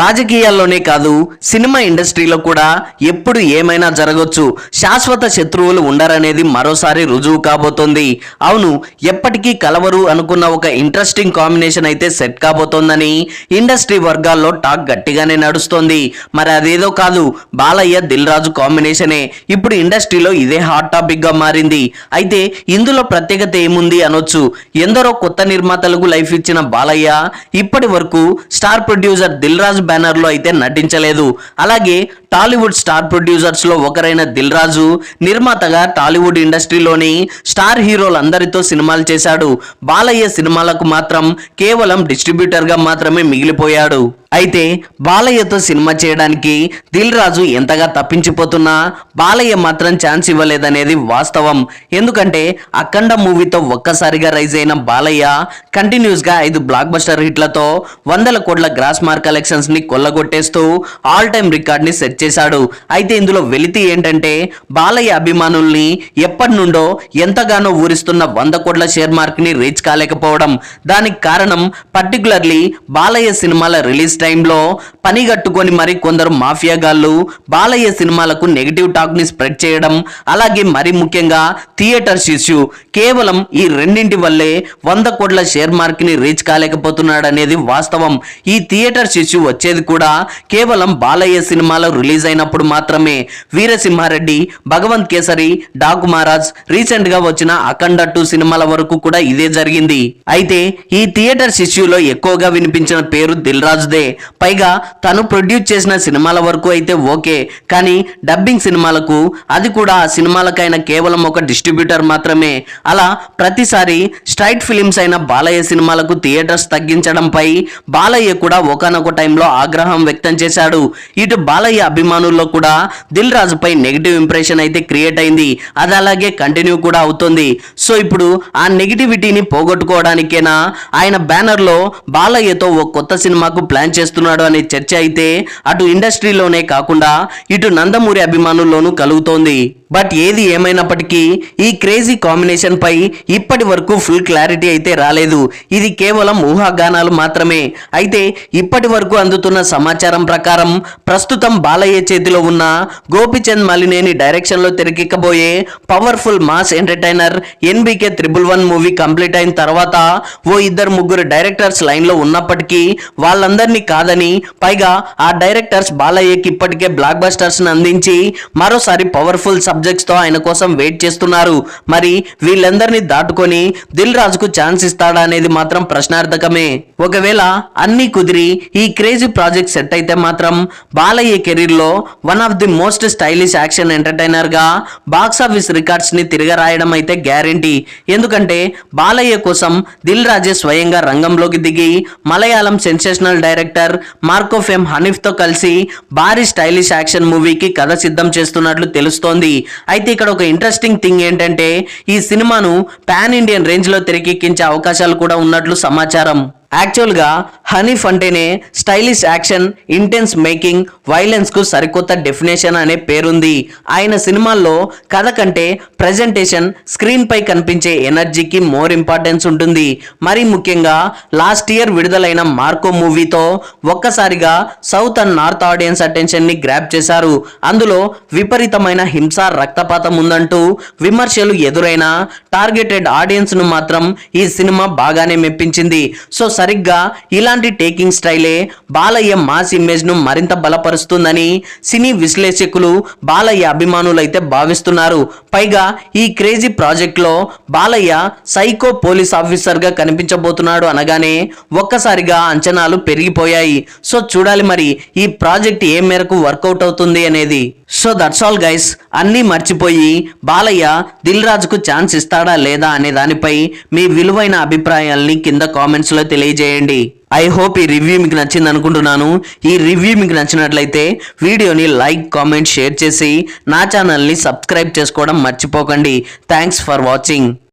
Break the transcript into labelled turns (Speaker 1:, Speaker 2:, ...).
Speaker 1: రాజకీయాల్లోనే కాదు సినిమా ఇండస్ట్రీలో కూడా ఎప్పుడు ఏమైనా జరగవచ్చు శాశ్వత శత్రువులు ఉండరనేది మరోసారి రుజువు కాబోతోంది అవును ఎప్పటికీ కలవరు అనుకున్న ఒక ఇంట్రెస్టింగ్ కాంబినేషన్ అయితే సెట్ కాబోతోందని ఇండస్ట్రీ వర్గాల్లో టాక్ గట్టిగానే నడుస్తోంది మరి అదేదో కాదు బాలయ్య దిల్ రాజు కాంబినేషనే ఇప్పుడు ఇండస్ట్రీలో ఇదే హాట్ టాపిక్ గా మారింది అయితే ఇందులో ప్రత్యేకత ఏముంది అనొచ్చు ఎందరో కొత్త నిర్మాతలకు లైఫ్ ఇచ్చిన బాలయ్య ఇప్పటి వరకు star producer Dil Raju banner లో అయితే నటించలేదు అలాగే టాలీవుడ్ స్టార్ ప్రొడ్యూసర్స్ లో ఒకరైన దిల్ రాజు నిర్మాతగా టాలీవుడ్ ఇండస్ట్రీలోని స్టార్ హీరోలందరితో సినిమాలు చేశాడు బాలయ్య సినిమాలకు మాత్రం కేవలం డిస్ట్రిబ్యూటర్ గా మాత్రమే మిగిలిపోయాడు అయితే బాలయ్యతో సినిమా చేయడానికి దిల్ రాజు ఎంతగా తప్పించిపోతున్నా బాలయ్య మాత్రం ఛాన్స్ ఇవ్వలేదనేది వాస్తవం ఎందుకంటే అఖండ మూవీతో ఒక్కసారిగా రైజ్ అయిన బాలయ్య కంటిన్యూస్ గా ఐదు బ్లాక్ బస్టర్ హిట్లతో వందల కోట్ల గ్రాస్ మార్క్ కలెక్షన్స్ ని కొల్లగొట్టేస్తూ ఆల్ టైమ్ ని సెట్ చేశాడు అయితే ఇందులో వెలితి ఏంటంటే బాలయ్య అభిమానుల్ని ఎప్పటి నుండో ఎంతగానో ఊరిస్తున్న వంద కోట్ల షేర్ ని రీచ్ కాలేకపోవడం దానికి కారణం పర్టికులర్లీ బాలయ్య సినిమాల రిలీజ్ టైంలో పనిగట్టుకొని మరి కొందరు మాఫియాగాళ్ళు బాలయ్య సినిమాలకు నెగిటివ్ టాక్ ని స్ప్రెడ్ చేయడం అలాగే మరి ముఖ్యంగా థియేటర్స్ ఇష్యూ కేవలం ఈ రెండింటి వల్లే వంద కోట్ల షేర్ మార్క్ ని రీచ్ కాలేకపోతున్నాడనేది వాస్తవం ఈ థియేటర్స్ ఇష్యూ వచ్చి వచ్చేది కూడా కేవలం బాలయ్య సినిమాలో రిలీజ్ అయినప్పుడు మాత్రమే వీరసింహారెడ్డి భగవంత్ కేసరి డాకు మహారాజ్ రీసెంట్ గా వచ్చిన అఖండ టూ సినిమాల వరకు కూడా ఇదే జరిగింది అయితే ఈ థియేటర్ శిష్యులో ఎక్కువగా వినిపించిన పేరు దిల్ రాజుదే పైగా తను ప్రొడ్యూస్ చేసిన సినిమాల వరకు అయితే ఓకే కానీ డబ్బింగ్ సినిమాలకు అది కూడా ఆ సినిమాలకైనా కేవలం ఒక డిస్ట్రిబ్యూటర్ మాత్రమే అలా ప్రతిసారి స్ట్రైట్ ఫిలిమ్స్ అయిన బాలయ్య సినిమాలకు థియేటర్స్ తగ్గించడంపై బాలయ్య కూడా ఒకనొక టైంలో ఆగ్రహం వ్యక్తం చేశాడు ఇటు బాలయ్య అభిమానుల్లో కూడా దిల్ పై నెగిటివ్ ఇంప్రెషన్ అయితే క్రియేట్ అయింది అది అలాగే కంటిన్యూ కూడా అవుతుంది సో ఇప్పుడు ఆ నెగిటివిటీని పోగొట్టుకోవడానికేనా ఆయన బ్యానర్ లో బాలయ్యతో ఓ కొత్త సినిమాకు ప్లాన్ చేస్తున్నాడు అనే చర్చ అయితే అటు ఇండస్ట్రీలోనే కాకుండా ఇటు నందమూరి అభిమానుల్లోనూ కలుగుతోంది బట్ ఏది ఏమైనప్పటికీ ఈ క్రేజీ కాంబినేషన్ పై ఇప్పటి వరకు ఫుల్ క్లారిటీ అయితే రాలేదు ఇది కేవలం ఊహాగానాలు మాత్రమే అయితే ఇప్పటి వరకు అందు అందుతున్న సమాచారం ప్రకారం ప్రస్తుతం బాలయ్య చేతిలో ఉన్న గోపిచంద్ మలినేని డైరెక్షన్లో తెరకెక్కబోయే powerful mass entertainer NBK triple one movie complete అయిన తర్వాత ఓ ఇద్దరు ముగ్గురు డైరెక్టర్స్ లైన్లో ఉన్నప్పటికీ వాళ్ళందరినీ కాదని పైగా ఆ డైరెక్టర్స్ బాలయ్యకి ఇప్పటికే బ్లాక్ బస్టర్స్ని అందించి మరోసారి పవర్ఫుల్ సబ్జెక్ట్స్తో ఆయన కోసం వెయిట్ చేస్తున్నారు మరి వీళ్ళందరినీ దాటుకొని దిల్ రాజుకు ఛాన్స్ ఇస్తాడా అనేది మాత్రం ప్రశ్నార్థకమే ఒకవేళ అన్ని కుదిరి ఈ క్రేజ్ క్రేజీ ప్రాజెక్ట్ సెట్ అయితే మాత్రం బాలయ్య కెరీర్లో one of the most stylish action entertainer ఎంటర్టైనర్గా box office రికార్డ్స్ని తిరగరాయడం అయితే గ్యారంటీ ఎందుకంటే బాలయ్య కోసం దిల్ రాజే స్వయంగా రంగంలోకి దిగి Malayalam sensational director Marco fame హనీఫ్తో కలిసి భారీ స్టైలిష్ యాక్షన్ మూవీకి కథ సిద్ధం చేస్తున్నట్లు తెలుస్తోంది అయితే ఇక్కడ ఒక ఇంట్రెస్టింగ్ థింగ్ ఏంటంటే ఈ సినిమాను పాన్ ఇండియన్ రేంజ్ లో తెరకెక్కించే అవకాశాలు కూడా ఉన్నట్లు సమాచారం యాక్చువల్గా హనీఫ్ అంటేనే స్టైలిష్ యాక్షన్ ఇంటెన్స్ మేకింగ్ వైలెన్స్కు సరికొత్త డెఫినేషన్ అనే పేరుంది ఆయన సినిమాల్లో కథ కంటే ప్రజెంటేషన్ స్క్రీన్పై కనిపించే ఎనర్జీకి మోర్ ఇంపార్టెన్స్ ఉంటుంది మరీ ముఖ్యంగా లాస్ట్ ఇయర్ విడుదలైన మార్కో మూవీతో ఒక్కసారిగా సౌత్ అండ్ నార్త్ ఆడియన్స్ అటెన్షన్ని గ్రాప్ చేశారు అందులో విపరీతమైన హింస రక్తపాతం ఉందంటూ విమర్శలు ఎదురైన టార్గెటెడ్ ఆడియన్స్ను మాత్రం ఈ సినిమా బాగానే మెప్పించింది సో సరిగ్గా ఇలాంటి ఇలాంటి టేకింగ్ స్టైలే బాలయ్య మాస్ ఇమేజ్ను మరింత బలపరుస్తుందని సినీ విశ్లేషకులు బాలయ్య అభిమానులైతే భావిస్తున్నారు పైగా ఈ క్రేజీ ప్రాజెక్ట్లో బాలయ్య సైకో పోలీస్ ఆఫీసర్గా కనిపించబోతున్నాడు అనగానే ఒక్కసారిగా అంచనాలు పెరిగిపోయాయి సో చూడాలి మరి ఈ ప్రాజెక్ట్ ఏ మేరకు వర్కౌట్ అవుతుంది అనేది సో దట్స్ ఆల్ గైస్ అన్నీ మర్చిపోయి బాలయ్య దిల్ రాజుకు ఛాన్స్ ఇస్తాడా లేదా అనే దానిపై మీ విలువైన అభిప్రాయాల్ని కింద కామెంట్స్లో తెలియజేయండి ఐ హోప్ ఈ రివ్యూ మీకు నచ్చింది అనుకుంటున్నాను ఈ రివ్యూ మీకు నచ్చినట్లయితే వీడియోని లైక్ కామెంట్ షేర్ చేసి నా ఛానల్ని సబ్స్క్రైబ్ చేసుకోవడం మర్చిపోకండి థ్యాంక్స్ ఫర్ వాచింగ్